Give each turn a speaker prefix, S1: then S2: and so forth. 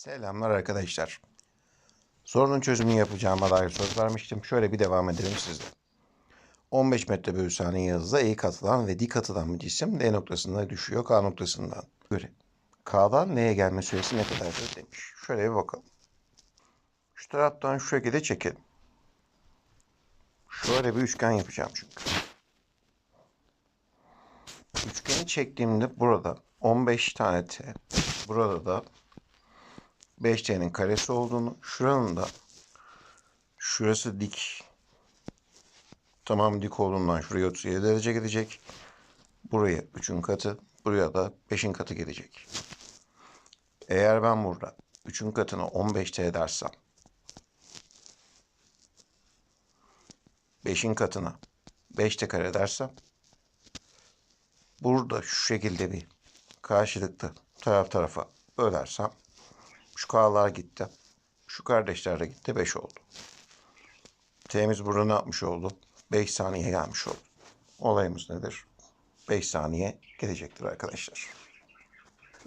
S1: Selamlar arkadaşlar. Sorunun çözümünü yapacağıma dair söz vermiştim. Şöyle bir devam edelim sizle. 15 metre bölü saniye hızla E katılan ve dik atılan bir cisim D noktasında düşüyor K noktasından. Göre. K'dan L'ye gelme süresi ne kadardır demiş. Şöyle bir bakalım. Şu taraftan şu şekilde çekelim. Şöyle bir üçgen yapacağım çünkü. Üçgeni çektiğimde burada 15 tane T, burada da 5T'nin karesi olduğunu, şuranın da şurası dik. Tamam dik olduğundan şuraya 37 derece gidecek. Buraya 3'ün katı, buraya da 5'in katı gelecek. Eğer ben burada 3'ün katına 15T dersem 5'in katına 5T kare dersem burada şu şekilde bir karşılıklı taraf tarafa bölersem şu K'lar gitti. Şu kardeşler de gitti. 5 oldu. T'miz burada ne yapmış oldu? 5 saniye gelmiş oldu. Olayımız nedir? 5 saniye gelecektir arkadaşlar.